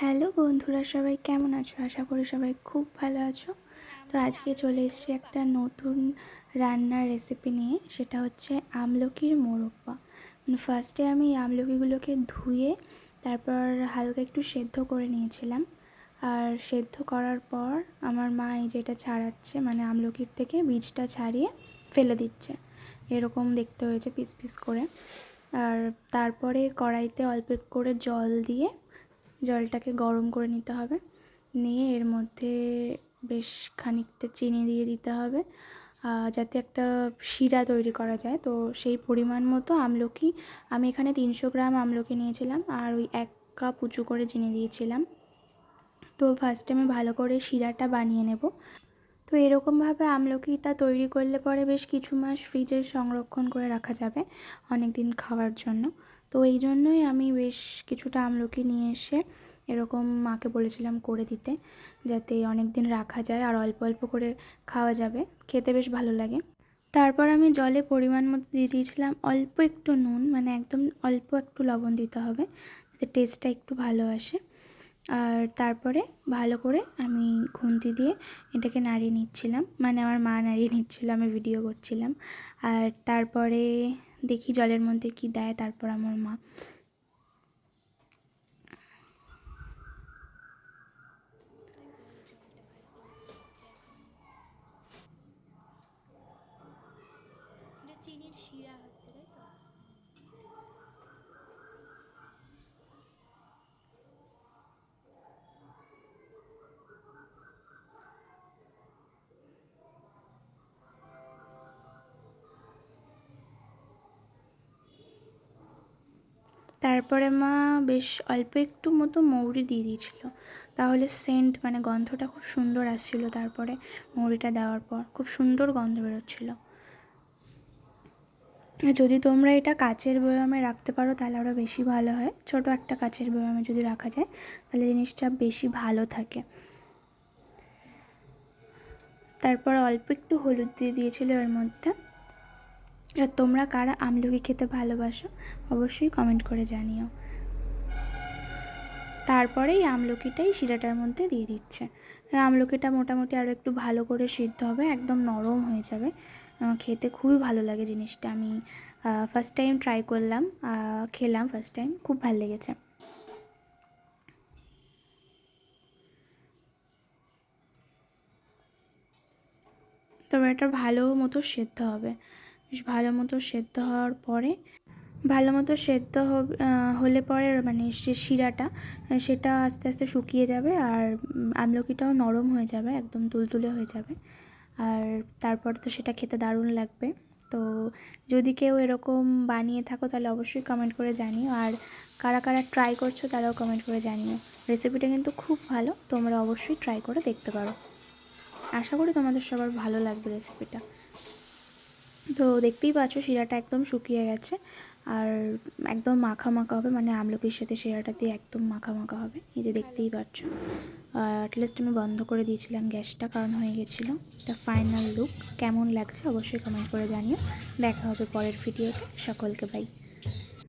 Hello বন্ধুরা, সবাই কেমন আছো? আশা করি সবাই খুব ভালো আছো। তো আজকে চলে এসেছি একটা নতুন রান্নার রেসিপি নিয়ে, সেটা হচ্ছে আমলকির মোরব্বা। মানে ফার্স্টে আমি আমলকিগুলোকে ধুয়ে, তারপর হালকা একটু সেদ্ধ করে নিয়েছিলাম। আর সেদ্ধ করার পর আমার মা এই যেটা ছাড়াচ্ছে মানে আমলকির থেকে বীজটা ছাড়িয়ে ফেলে দিচ্ছে। এরকম দেখতে হয়েছে পিস পিস করে। আর তারপরে কড়াইতে অল্প করে জল দিয়ে জলটাকে গরম করে নিতে হবে। নিয়ে এর মধ্যে বেশ খানিকটা চিনি দিয়ে দিতে হবে যাতে একটা শিরা তৈরি করা যায়। তো সেই পরিমাণ মতো আমলকি, আমি এখানে তিনশো গ্রাম আমলকি নিয়েছিলাম আর ওই এক কাপ উঁচু করে চিনি দিয়েছিলাম। তো ফার্স্টে আমি ভালো করে শিরাটা বানিয়ে নেব। তো এরকমভাবে আমলকিটা তৈরি করলে পরে বেশ কিছু মাস ফ্রিজে সংরক্ষণ করে রাখা যাবে অনেক দিন খাওয়ার জন্য। তো এই জন্যই আমি বেশ কিছুটা আমলকি নিয়ে এসে এরকম মাকে বলেছিলাম করে দিতে, যাতে অনেক দিন রাখা যায় আর অল্প অল্প করে খাওয়া যাবে। খেতে বেশ ভালো লাগে। তারপর আমি জলে পরিমাণ মতো দিয়ে দিয়েছিলাম অল্প একটু নুন মানে একদম অল্প একটু লবণ দিতে হবে, যাতে টেস্টটা একটু ভালো আসে। আর তারপরে ভালো করে আমি খুন্তি দিয়ে এটাকে নাড়িয়ে নিচ্ছিলাম। মানে আমার মা নাড়িয়ে নিচ্ছিল, আমি ভিডিও করছিলাম। আর তারপরে দেখি জলের মধ্যে কি দেয়, তারপর আমার মা। চিনির শিরা তারপরে মা বেশ অল্প একটু মতো মৌরি দিয়ে দিয়েছিল। তাহলে সেন্ট মানে গন্ধটা খুব সুন্দর আসছিল তারপরে মৌরিটা দেওয়ার পর। খুব সুন্দর গন্ধ বেরোচ্ছিলো। যদি তোমরা এটা কাচের বয়ামে রাখতে পারো তাহলে আরও বেশি ভালো হয়। ছোট একটা কাচের বয়ামে যদি রাখা যায় তাহলে জিনিসটা বেশি ভালো থাকে। তারপর অল্প একটু হলুদ দিয়ে দিয়েছিল এর মধ্যে। আর তোমরা কারা আমলকি খেতে ভালোবাসো, অবশ্যই কমেন্ট করে জানিও। তারপরে এই আমলকিটাই শিরাটার মধ্যে দিয়ে দিচ্ছে। আমলকিটা মোটামুটি আরও একটু ভালো করে সিদ্ধ হবে, একদম নরম হয়ে যাবে। খেতে খুবই ভালো লাগে জিনিসটা। আমি ফার্স্ট টাইম ট্রাই করলাম খেলাম ফার্স্ট টাইম খুব ভালো লেগেছে। তবে এটা ভালো মতো সেদ্ধ হবে। বেশ ভালো মতো সেদ্ধ হওয়ার পরে, ভালো মতো সেদ্ধ হলে পরে মানে যে শিরাটা সেটা আস্তে আস্তে শুকিয়ে যাবে আর আমলকিটাও নরম হয়ে যাবে, একদম তুলতুলে হয়ে যাবে। আর তারপর তো সেটা খেতে দারুণ লাগবে। তো যদি কেউ এরকম বানিয়ে থাকো তাহলে অবশ্যই কমেন্ট করে জানিও। আর কারা কারা ট্রাই করছ তারাও কমেন্ট করে জানিও। রেসিপিটা কিন্তু খুব ভালো, তোমরা অবশ্যই ট্রাই করে দেখতে পারো। আশা করি তোমাদের সবার ভালো লাগবে রেসিপিটা তো দেখতেই পাচ্ছ শিরাটা একদম শুকিয়ে গেছে। আর একদম মাখা মাখা হবে মানে আমলকির সাথে শিরাটা দিয়ে একদম মাখা মাখা হবে। এই যে দেখতেই পাচ্ছ। অ্যাটলিস্ট আমি বন্ধ করে দিয়েছিলাম গ্যাসটা, কারণ হয়ে গেছিল। এটা ফাইনাল লুক কেমন লাগছে অবশ্যই কমেন্ট করে জানিও। দেখা হবে পরের ভিডিওতে সকলকে বাই